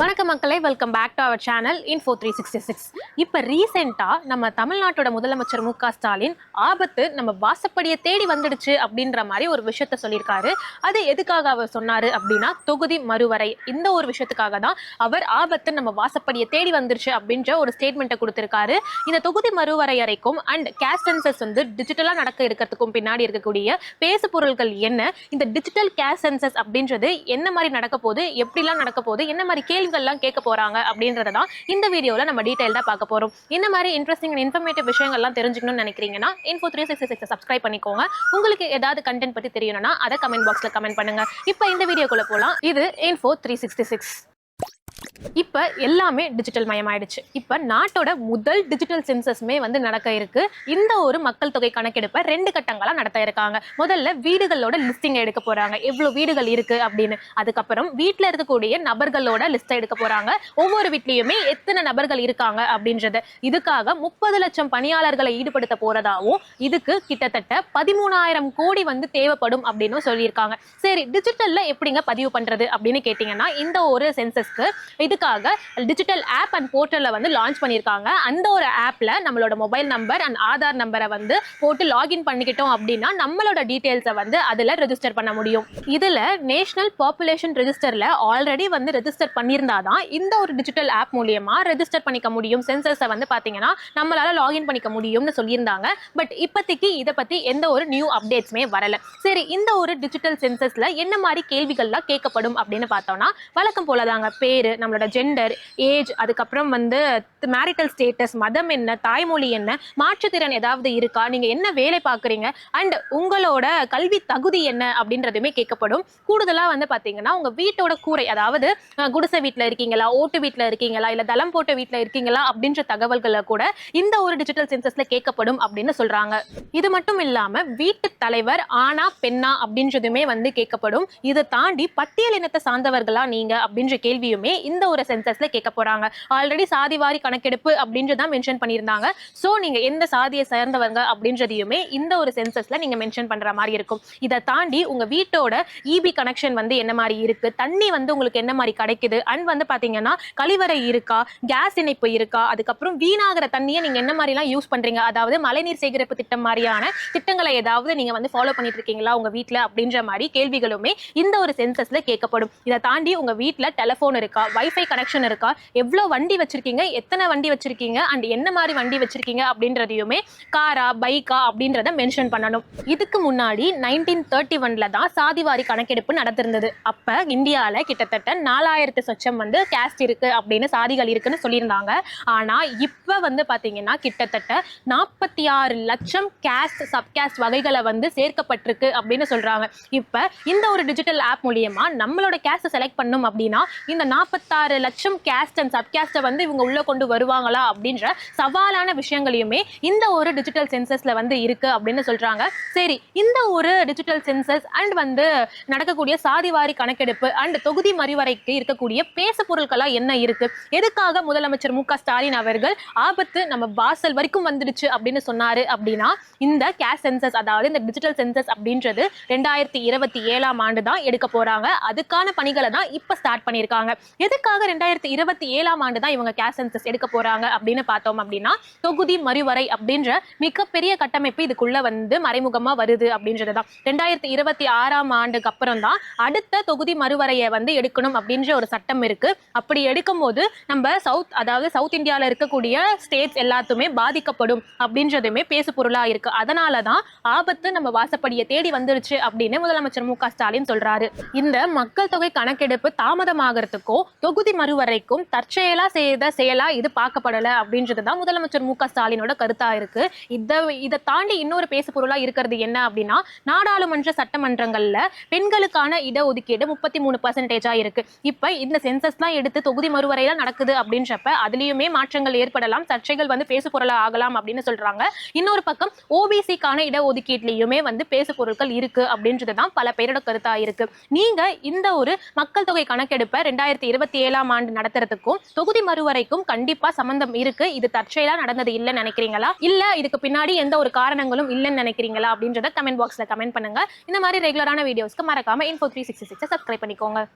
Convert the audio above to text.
வணக்க மக்களே welcome back to our channel info three sixty six இப்போ ரீசெண்டாக நம்ம தமிழ்நாட்டோட முதலமைச்சர் மு க ஸ்டாலின் ஆபத்து நம்ம வாசப்படியை தேடி வந்துடுச்சு அப்படின்ற மாதிரி ஒரு விஷயத்த சொல்லியிருக்காரு. அது எதுக்காக அவர் சொன்னார் அப்படின்னா தொகுதி மறுவரை. இந்த ஒரு விஷயத்துக்காக தான் அவர் ஆபத்து நம்ம வாசப்படியை தேடி வந்துருச்சு அப்படின்ற ஒரு ஸ்டேட்மெண்ட்டை கொடுத்துருக்காரு. இந்த தொகுதி மறுவரையறைக்கும் அண்ட் கேஷ் சென்சஸ் வந்து டிஜிட்டலாக நடக்க இருக்கிறதுக்கும் பின்னாடி இருக்கக்கூடிய பேசு பொருட்கள் என்ன? இந்த டிஜிட்டல் கேஷ் சென்சஸ் அப்படின்றது என்ன மாதிரி நடக்க போகுது எப்படிலாம் நடக்க போகுது என்ன மாதிரி கேள்வி கேள்விகள்லாம் கேட்க போறாங்க அப்படின்றத தான் இந்த வீடியோவில் நம்ம டீட்டெயில்டாக பார்க்க போறோம். இந்த மாதிரி இன்ட்ரெஸ்டிங் அண்ட் இன்ஃபர்மேட்டிவ் விஷயங்கள்லாம் தெரிஞ்சுக்கணும்னு நினைக்கிறீங்கன்னா info three six six subscribe பண்ணிக்கோங்க. உங்களுக்கு ஏதாவது கண்டென்ட் பற்றி தெரியணும்னா அதை கமெண்ட் பாக்ஸில் கமெண்ட் பண்ணுங்க. இப்போ இந்த வீடியோக்குள்ள போகலாம் இது இன்ஃபோ த்ரீ சிக்ஸ்டி சிக்ஸ் இப்போ எல்லாமே டிஜிட்டல் மயமாயிடுச்சு. இப்போ நாட்டோட முதல் டிஜிட்டல் சென்சஸ்மே வந்து நடக்க இருக்கு. இந்த ஒரு மக்கள் தொகை கணக்கெடுப்பை ரெண்டு கட்டங்களாக நடத்த இருக்காங்க. முதல்ல வீடுகளோட லிஸ்டிங் எடுக்க போறாங்க. எவ்வளோ வீடுகள் இருக்கு அப்படின்னு. அதுக்கப்புறம் வீட்டில் இருக்கக்கூடிய நபர்களோட லிஸ்ட்டை எடுக்க போறாங்க. ஒவ்வொரு வீட்லேயுமே எத்தனை நபர்கள் இருக்காங்க அப்படின்றது. இதுக்காக முப்பது லட்சம் பணியாளர்களை ஈடுபடுத்த போறதாவும் இதுக்கு கிட்டத்தட்ட பதிமூணாயிரம் கோடி வந்து தேவைப்படும் அப்படின்னு சொல்லியிருக்காங்க. சரி டிஜிட்டல்ல எப்படிங்க பதிவு பண்றது அப்படின்னு கேட்டீங்கன்னா இந்த ஒரு சென்சஸ்க்கு இதுக்காக டிஜிட்டல் ஆப் அண்ட் போர்ட்டலில் வந்து லான்ச் பண்ணியிருக்காங்க. அந்த ஒரு ஆப்பில் நம்மளோட மொபைல் நம்பர் அண்ட் ஆதார் நம்பரை வந்து போட்டு லாகின் பண்ணிக்கிட்டோம் அப்படின்னா நம்மளோட டீட்டெயில்ஸை வந்து அதில் ரெஜிஸ்டர் பண்ண முடியும். இதில் நேஷனல் பாப்புலேஷன் ரெஜிஸ்டரில் ஆல்ரெடி வந்து ரெஜிஸ்டர் பண்ணியிருந்தா தான் இந்த ஒரு டிஜிட்டல் ஆப் மூலியமாக ரெஜிஸ்டர் பண்ணிக்க முடியும். சென்சஸை வந்து பார்த்தீங்கன்னா நம்மளால் லாகின் பண்ணிக்க முடியும்னு சொல்லியிருந்தாங்க. பட் இப்போதைக்கு இதை பற்றி எந்த ஒரு நியூ அப்டேட்ஸுமே வரல. சரி இந்த ஒரு டிஜிட்டல் சென்சஸில் என்ன மாதிரி கேள்விகள்லாம் கேட்கப்படும் அப்படின்னு பார்த்தோம்னா வழக்கம் போல தாங்க பேர் நம்மளோட ஜெண்டர் ஏஜ் அதுக்கப்புறம் வந்து மேரிட்டல் ஸ்டேட்டஸ் மதம் என்ன தாய்மொழி என்ன மாற்றுத்திறன் ஏதாவது இருக்கா நீங்கள் என்ன வேலை பார்க்குறீங்க அண்ட் உங்களோட கல்வி தகுதி என்ன அப்படின்றதுமே கேட்கப்படும். கூடுதலாக வந்து பார்த்தீங்கன்னா உங்கள் வீட்டோட கூரை அதாவது குடிசை வீட்டில் இருக்கீங்களா ஓட்டு வீட்டில் இருக்கீங்களா இல்லை தளம் போட்ட வீட்டில் இருக்கீங்களா அப்படின்ற தகவல்களை கூட இந்த ஒரு டிஜிட்டல் சென்சஸில் கேட்கப்படும் அப்படின்னு சொல்கிறாங்க இது மட்டும் இல்லாமல் வீட்டு தலைவர் ஆனா பெண்ணா அப்படின்றதுமே வந்து கேட்கப்படும். இதை தாண்டி பட்டியல் இனத்தை சார்ந்தவர்களா நீங்க அப்படின்ற கேள்வியுமே இந்த ஒரு சென்சஸ்ல கேட்க போறாங்க. ஆல்ரெடி சாதிவாரி கணக்கெடுப்பு அப்படின்றதான் மென்ஷன் பண்ணியிருந்தாங்க. ஸோ நீங்க எந்த சாதியை சேர்ந்தவங்க அப்படின்றதையுமே இந்த ஒரு சென்சஸ்ல நீங்க மென்ஷன் பண்ற மாதிரி இருக்கும். இதை தாண்டி உங்க வீட்டோட இபி கனெக்ஷன் வந்து என்ன மாதிரி இருக்கு? தண்ணி வந்து உங்களுக்கு என்ன மாதிரி கிடைக்குது? அண்ட் வந்து பாத்தீங்கன்னா கழிவறை இருக்கா? கேஸ் இணைப்பு இருக்கா? அதுக்கப்புறம் வீணாகிற தண்ணியை நீங்க என்ன மாதிரிலாம் யூஸ் பண்றீங்க? அதாவது மழைநீர் சேகரிப்பு திட்டம் மாதிரியான திட்டங்களை ஏதாவது நீங்க வந்து ஃபாலோ பண்ணிட்டு இருக்கீங்களா உங்க வீட்டுல அப்படின்ற மாதிரி கேள்விகளுமே இந்த ஒரு சென்சஸ்ல கேட்கப்படும். இதை தாண்டி உங்க வீட்டுல டெலிஃபோன் இருக்கா? வைஃபை கனெக்ஷன் இருக்கா? எவ்வளோ வண்டி வச்சுருக்கீங்க? எத்தனை வண்டி வச்சுருக்கீங்க? அண்ட் என்ன மாதிரி வண்டி வச்சுருக்கீங்க? அப்படின்றதையுமே காரா பைக்கா அப்படின்றத மென்ஷன் பண்ணணும். இதுக்கு முன்னாடி நைன்டீன் தேர்ட்டி ஒன்ல தான் சாதிவாரி கணக்கெடுப்பு நடத்திருந்தது அப்போ இந்தியாவில் கிட்டத்தட்ட நாலாயிரத்து சொச்சம் வந்து கேஸ்ட் இருக்குது அப்படின்னு சாதிகள் இருக்குன்னு சொல்லியிருந்தாங்க. ஆனால் இப்போ வந்து பார்த்தீங்கன்னா கிட்டத்தட்ட நாற்பத்தி ஆறு லட்சம் கேஸ்ட் சப்கேஸ்ட் வகைகளை வந்து சேர்க்கப்பட்டிருக்கு அப்படின்னு சொல்கிறாங்க இப்போ இந்த ஒரு டிஜிட்டல் ஆப் மூலியமாக நம்மளோட கேஸ்ட் செலக்ட் பண்ணும் அப்படின்னா இந்த நாற்பத்தாறு லட்சம் கேஸ்ட் அண்ட் சப்கேஸ்ட்டை வந்து இவங்க உள்ள கொண்டு வருவாங்களா அப்படின்ற சவாலான விஷயங்களையுமே இந்த ஒரு டிஜிட்டல் சென்சஸ்ல வந்து இருக்கு அப்படின்னு சொல்றாங்க. சரி இந்த ஒரு டிஜிட்டல் சென்சஸ் அண்ட் வந்து நடக்கக்கூடிய சாதிவாரி கணக்கெடுப்பு அண்ட் தொகுதி மறிவரைக்கு இருக்கக்கூடிய பேசு பொருட்களாக என்ன இருக்கு? எதுக்காக முதலமைச்சர் மு ஸ்டாலின் அவர்கள் ஆபத்து நம்ம வாசல் வரைக்கும் வந்துடுச்சு அப்படின்னு சொன்னாரு அப்படின்னா இந்த கேஸ் சென்சஸ் அதாவது இந்த டிஜிட்டல் சென்சஸ் அப்படின்றது ரெண்டாயிரத்தி இருபத்தி ஏழாம் ஆண்டு தான் எடுக்க போறாங்க. அதுக்கான பணிகளை தான் இப்போ ஸ்டார்ட் பண்ணியிருக்காங்க. எதுக்காக ரெண்டாயிரத்தி இருபத்தி ஏழாம் ஆண்டு தான் இவங்க கேஷ் சென்சஸ் எடுக்க போறாங்க அப்படின்னு பார்த்தோம் அப்படின்னா தொகுதி மறுவரை அப்படின்ற மிகப்பெரிய கட்டமைப்பு இதுக்குள்ள வந்து மறைமுகமா வருது அப்படின்றது தான் ரெண்டாயிரத்தி இருபத்தி ஆறாம் ஆண்டுக்கு அப்புறம் தான் அடுத்த தொகுதி மறுவரையை வந்து எடுக்கணும் அப்படின்ற ஒரு சட்டம் இருக்கு. அப்படி எடுக்கும் போது நம்ம சவுத் அதாவது சவுத் இந்தியாவில் இருக்கக்கூடிய ஸ்டேட்ஸ் எல்லாத்துமே பாதிக்கப்படும் அப்படின்றதுமே பேசு பொருளா இருக்கு. அதனால தான் ஆபத்து நம்ம வாசப்படியை தேடி வந்துருச்சு அப்படின்னு முதலமைச்சர் மு க ஸ்டாலின் சொல்றாரு. இந்த மக்கள் தொகை கணக்கெடுப்பு தாமதமாகறதுக்கும் தொகுதி மறுவரைக்கும் தற்செயலா செய்த செயலா இது பார்க்கப்படல அப்படின்றது தான் முதலமைச்சர் மு க ஸ்டாலினோட கருத்தா இருக்கு. இதை இதை தாண்டி இன்னொரு பேசு பொருளா இருக்கிறது என்ன அப்படின்னா நாடாளுமன்ற சட்டமன்றங்கள்ல பெண்களுக்கான இடஒதுக்கீடு முப்பத்தி மூணு பர்சன்டேஜா இருக்கு. இப்ப இந்த சென்சஸ்லாம் எடுத்து தொகுதி மறுவரையில நடக்குது அப்படின்றப்ப அதுலயுமே மாற்றங்கள் ஏற்படலாம் சர்ச்சைகள் வந்து பேசு பொருளா ஆகலாம் அப்படின்னு சொல்றாங்க. இன்னொரு பக்கம் ஓபிசிக்கான இடஒதுக்கீட்லயுமே வந்து பேசு பொருட்கள் இருக்கு அப்படின்றது தான் பல பேரோட கருத்தா இருக்கு. நீங்க இந்த ஒரு மக்கள் தொகை கணக்கெடுப்பை ரெண்டாயிரத்தி இருபத்தி ஏழாம் ஆண்டு நடத்துறதுக்கும் தொகுதி மறுவரைக்கும் கண்டிப்பா சம்பந்தம் இருக்கு. இது தற்செயலா நடந்தது இல்லைன்னு நினைக்கிறீங்களா? இல்ல இதுக்கு பின்னாடி எந்த ஒரு காரணங்களும் இல்லைன்னு நினைக்கிறீங்களா? அப்படின்றத கமெண்ட் பாக்ஸ்ல கமெண்ட் பண்ணுங்க. இந்த மாதிரி ரெகுலரான வீடியோஸ்க்கு மறக்காம info three sixty six subscribe பண்ணிக்கோங்க.